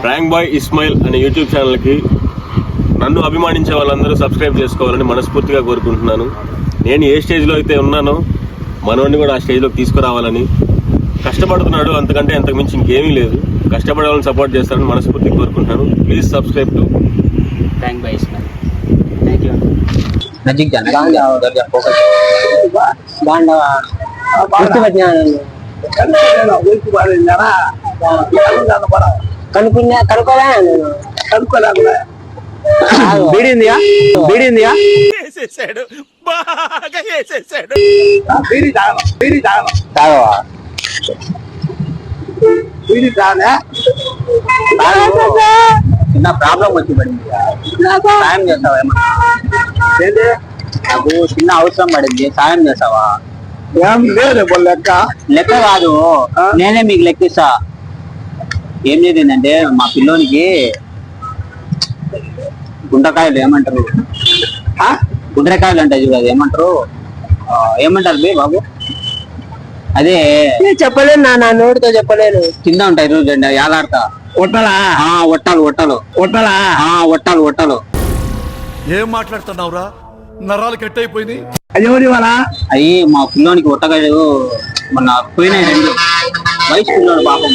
Prank bye Ismail అనే YouTube ఛానల్కి నన్ను అభిమానించే వాళ్ళందరూ సబ్స్క్రైబ్ చేసుకోవాలని మనస్ఫూర్తిగా కోరుకుంటున్నాను నేను ఏ స్టేజ్లో అయితే ఉన్నానో మనోడిని కూడా ఆ స్టేజ్లోకి తీసుకురావాలని కష్టపడుతున్నాడు అంతకంటే అంతకు మించి ఇంకేమీ లేదు కష్టపడే వాళ్ళని సపోర్ట్ చేస్తారని మనస్ఫూర్తిగా కోరుకుంటున్నాను please subscribe to thank bye Ismail thank you नजीक जाना है जाओ उधर जा फोकस బాగుండవా గుర్తుపెట్టినా కనుక్కున్నా కనుక్కోలే నేను బీడిందియా బీడిందియా తాగవా చిన్న ప్రాబ్లం వచ్చి పడింది సాయం చేస్తావా ఏమన్నా నాకు చిన్న అవసరం పడింది సాయం చేస్తావా లెక్క లెక్క కాదు నేనే మీకు లెక్కిస్తా ఏం జరిగిందంటే మా పిల్లోనికి గుంటకాయలు ఏమంటారు? ఆ? గుండ్రకాయలు అంటాయి చూడు అది ఏమంటారు? ఏమంటారు బే బాబు? అదే చెప్పలేను నా నా నోటితో చెప్పలేను. కింద ఉంటాయి రోజు యాలాడతా ఒట్టలు? ఒట్టలు ఒట్టలు. ఒట్టలు? ఏం మాట్లాడుతున్నావురా? నరాలు కట్ ఎవరి వాళ్ళ అవి మా పిల్లోనికి ఒట్టకాయలు మొన్న పోయినాయి రెండు. వయసు పిల్లోడు పాపం.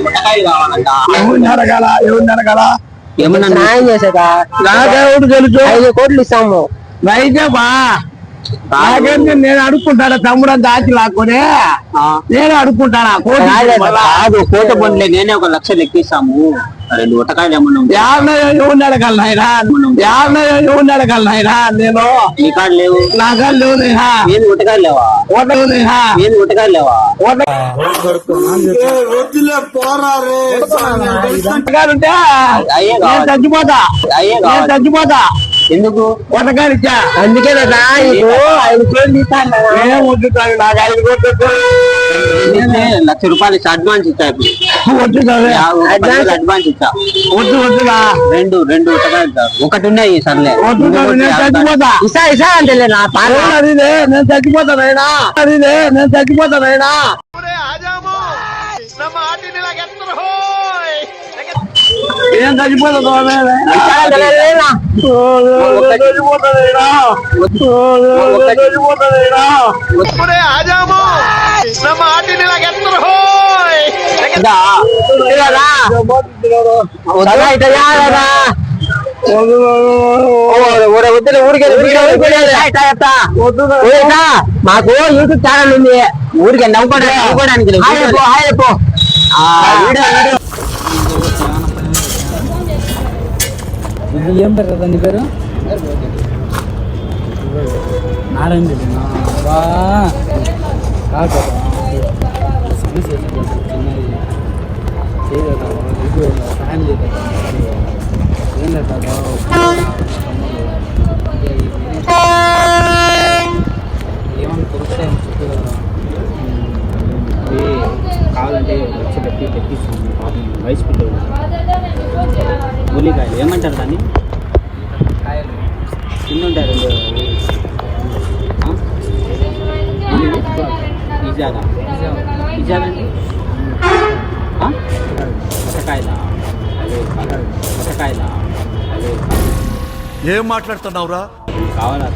ఒట్టకాయలు కావాలంట ఎవరిని అడగాల ఎవరిని అడగాల ఏమన్నా సాయం చేసేదా? నాకేవుడు తెలుసు. ఐదు కోట్లు ఇస్తాము. నాకేంటి నేను అడుక్కుంటాను తమ్ముడు దాచి లాక్కొని. ఆ, నేను అడుక్కుంటానా కోటి రాలేదు. కాదు కోట పండ్లే నేనే ఒక లక్ష లెక్కిస్తాము. రెండు ఒట్టకాయలు ఏమన్నా ఉంటాయి యాభై ఎవరిని అడగాలి నాయనా యాభై ఎవరిని అడగాలి నాయనా నేను? నీ కాడ లేవు. నాగా లేవు నేహా ఏది ఒట్టకాయలు లేవా ఓటలు నేహా ఏది ఒట్టకాయలు లేవా ఉంటే అయ్యే నేను కావాలి. చచ్చిపోతా. నేను ఎందుకు? అందుకే కదా లక్ష రూపాయలు ఇచ్చి అడ్వాన్స్ ఇచ్చా ఇప్పుడు. వద్దు అడ్వాన్స్. ఇచ్చా వద్దు వద్దురా రెండు రెండు. ఒకటి ఉన్నాయి సర్లే. వద్దు చచ్చిపోతా. ఇసా ఇసా అంటలే నా పాట. అదిలే, నేను చచ్చిపోతా నాయనా. అదిలే, నేను చచ్చిపోతా నాయనా. ఏం. నేను చచ్చిపోతా నాయనా. నేను చచ్చిపోతా నాయనా. ఇదా? ఇదిగో రా. వద్దురా, ఇట్లా చేయాలరా. వద్దు, ఓ, ఊరే వద్దులే, ఊరికే ఊరికే ఊరికే రా, ఇట్లా చెప్తా. వద్దు, ఊరే ఇట్లా, మాకు యూట్యూబ్ ఛానల్ ఉంది ఊరికే నవ్వుకోవడానికి ఏం పేరు కదా నీ పేరు? నారాయణ రెడ్డి. కాదు ఏం లేదా ఏమన్నా చెప్పు కదా కావాలంటే వచ్చి పెట్టి తెప్పిస్తాను వయసు పిల్లలు ఉల్లికాయలు. ఏమంటారు దాన్ని? కింద ఉంటాయి రెండు పిజ్జాదండి ఒట్టకాయలా అదే ఒట్టకాయలా అదే ఏం మాట్లాడుతున్నావురా? కావాలా.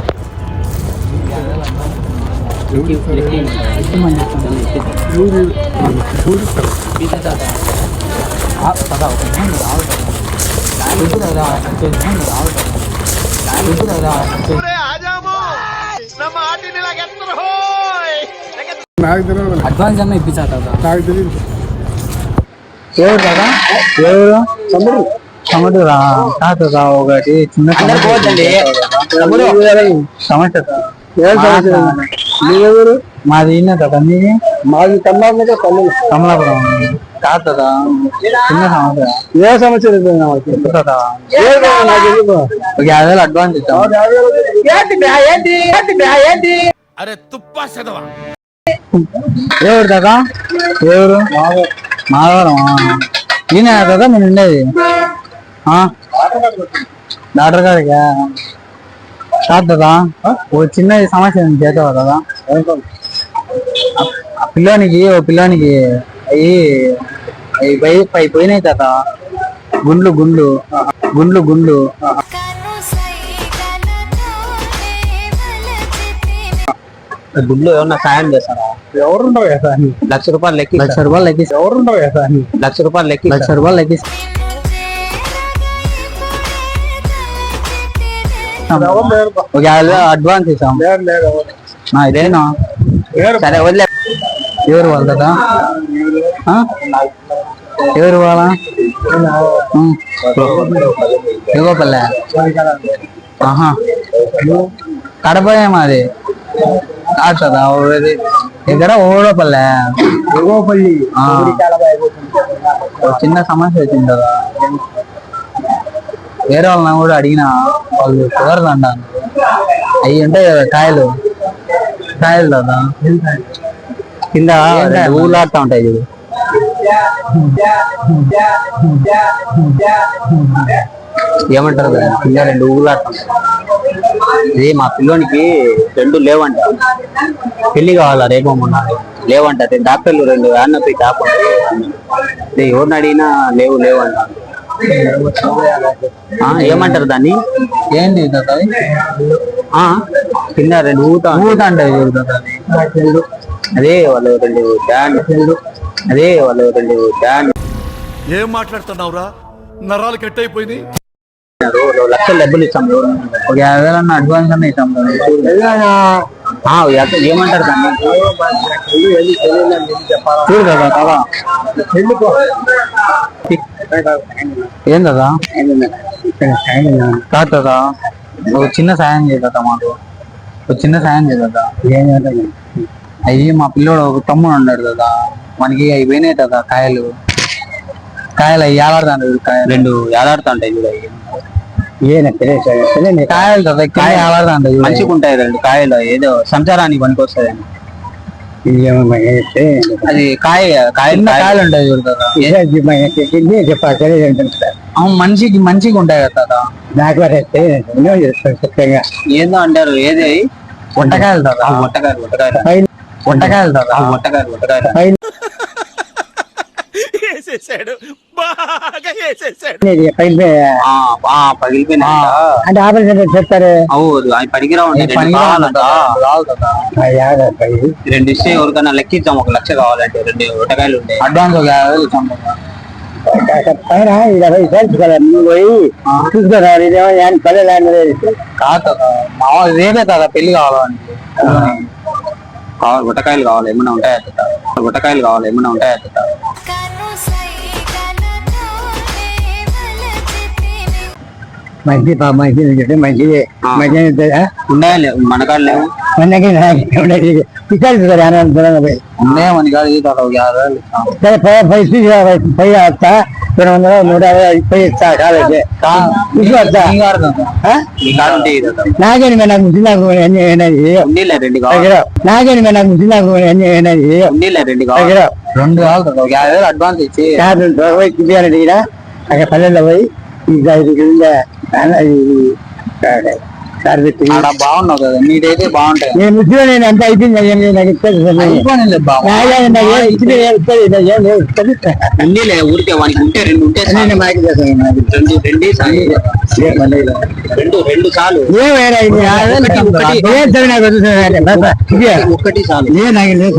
పదా అడ్వాన్స్ అన్న ఇప్పించా తాత. ఎవరు కదా ఎవరు? తమ్ముడు. తమ్ముడు రా. తాత రా ఒకటి. చిన్న సమస్య మాది ఈయన కదా మీది మాది? కమలాపురం పల్లి కమలాపురం తాతదా చిన్న సమస్య ఏ సమస్య చెప్తాదా ఒక యాభై వేలు అడ్వాన్స్ ఇచ్చాం అరే తుప్పా చదవా ఎవరు దాదా ఎవరు మాధవరం ఈయన కదా నేను ఉండేది ఆ? డాక్టర్ గారికా కాదు కదా ఓ చిన్న సమస్య ఉంది చేతావా కదా ఆ పిల్లోనికి ఓ పిల్లోనికి అయ్యి అవి పోయి పై పోయినాయి తాత. గుండ్లు గుండ్లు గుండ్లు గుండ్లు. గుడ్లు ఏమన్నా సాయం చేస్తారా? ఎవరుండవు కదా లక్ష రూపాయలు లెక్కి లక్ష రూపాయలు లెక్కిస్తా. ఎవరుండవు కదా లక్ష రూపాయలు లెక్కి లక్ష రూపాయలు ఒక వేలు అడ్వాన్స్ ఇస్తాం. ఇదేనా? సరే వదిలే. ఎవరు వాళ్ళు కదా? ఎవరు వాళ్ళ ఎగోపల్లె ఆహా కడప మాది కాదా ఇది ఇక్కడ ఓడపల్లె ఎగోపల్లి చిన్న సమస్య వచ్చింది కదా వేరే వాళ్ళని కూడా అడిగిన వాళ్ళు షుగర్ అంటాను అవి ఉంటాయి కదా కాయలు కాయలు కదా కింద రెండు ఊలాడుతా ఉంటాయి చూడు ఏమంటారు దాన్ని? కింద రెండు ఉంటాయి ఇది మా పిల్లోనికి రెండు లేవంట పెళ్ళి కావాలా రేపు మొన్న లేవంట అదే డాక్టర్లు రెండు అన్నపై డాక్టర్ ఎవరిని అడిగినా లేవు లేవు అంట ఆ, ఏమంటారు దాన్ని? ఆ కింద రెండు ఉంటాయి. ఊత అంటే అది. వాళ్ళు రెండు డాన్ అదే వాళ్ళు రెండు డాన్ ఏం మాట్లాడుతున్నావురా? నరాలు కట్ అయిపోయినాయి లక్షలు డబ్బులు ఇస్తాం ఒక యాభై వేలు అన్న అడ్వాన్స్ అన్న ఇస్తాం కదా. ఏమంటారు దాన్ని? చూడు కదా తాత ఏం కదా? కాదు కదా. ఒక చిన్న సాయం చేయదా మాకు. ఒక చిన్న సాయం చేయదా అయ్యి మా పిల్లోడు ఒక తమ్ముడు ఉన్నాడు కదా. మనకి అయిపోయినాయి కదా కాయలు. కాయలు అవి ఏలాడుతాడు కాయలు. రెండు ఏలాడుతా ఉంటాయి చూడ కాయలు కదా కాయ ఏలాడుతాడు మంచిగా ఉంటాయి రెండు కాయలు ఏదో సంచారానికి పనికి వస్తాయి అది కాయ కాయలు చిన్న కాయలు ఉంటాయి చూడు కదా. అవును మనిషికి మంచిగా ఉంటాయి కదా ఏందో అంటారు ఏది పొట్టకాయలు కదా ఆ, ఒట్టకాయలు పొట్టకాయలు కదా ఆ, ఒట్టకాయలు ఒట్టకాయలు వేసేసాడు బాగా వేసేసాడు ఆ, ఆ, పగిలిపోయినాయి అంటే ఆపరేషన్ చెప్తారు. అవును అవి పనికిరా ఉంటాయి రెండు కావాలంట. రెండు ఇస్తే ఎవరికైనా లెక్కిద్దాం ఒక లక్ష కావాలంటే రెండు ఒట్టకాయలు ఉంటాయి అడ్వాన్స్ ఒక యాభై. పైన ఇరవై కదా నువ్వు పోయి చూసుకోరా ఇదేమో యాని పల్లెలు కాదు కదా మా వాళ్ళు రేపే కదా పెళ్ళి కావాలని కావాలి గుట్టకాయలు కావాలి ఏమైనా ఉంటాయా తాత? గుట్టకాయలు కావాలి ఏమైనా ఉంటాయా మంచి పా మంచి మంచిది ఆ. మంచి ఉన్నాయా లేవు మన కాడ లేవు మనకి ఇచ్చారు కదా దూరంగా పోయి ఉన్నాయో మన కాదు ఇది కదా ఒక యాభై వేలు ఇస్తాం సరే పై పై తీసి పై వస్తా రెండు వందల నూట యాభై పై ఇస్తా కాలేజీ తీసుకొస్తా నీ కాదు కదా. ఆ? మీ కాడ ఉంటే ఇది తాత. నాకేని మే నాకు ముసి నాకు ఎన్ని అయినది ఉండీలే రెండు కావాలి దగ్గర నాకేని మే నాకు ముసి నాకు ఎన్ని అయినది ఉండీలే రెండు కావాలి దగ్గర రెండు కాదు కదా ఒక యాభై వేలు అడ్వాన్స్ ఇచ్చి కాదు పోయి తిప్పాను తీరా అక్కడ పల్లెల్లో పోయి ఈ ఐదు కింద సార్ పెట్టి ఆడ బాగున్నావు కదా నీటైతే బాగుంటాయి. నేను ముసిలో నేను అంత అయిపోయింది నాకు ఇస్తుంది సార్ నేను. అయిపోయినాయిలే బావ. నాకే నాకు ఏం ఇచ్చింది ఏం ఇస్తుంది, నాకు ఏం లేదు, ఇస్తుంది. ఉండీలే ఊరికే వానికి ఉంటే రెండు ఉంటే. నేను మాకి రెండు రెండే. రెండు రెండు చాలు. ఒకటి, ఒకటి. ఒకటి చాలు. ఏ నాకు లేదు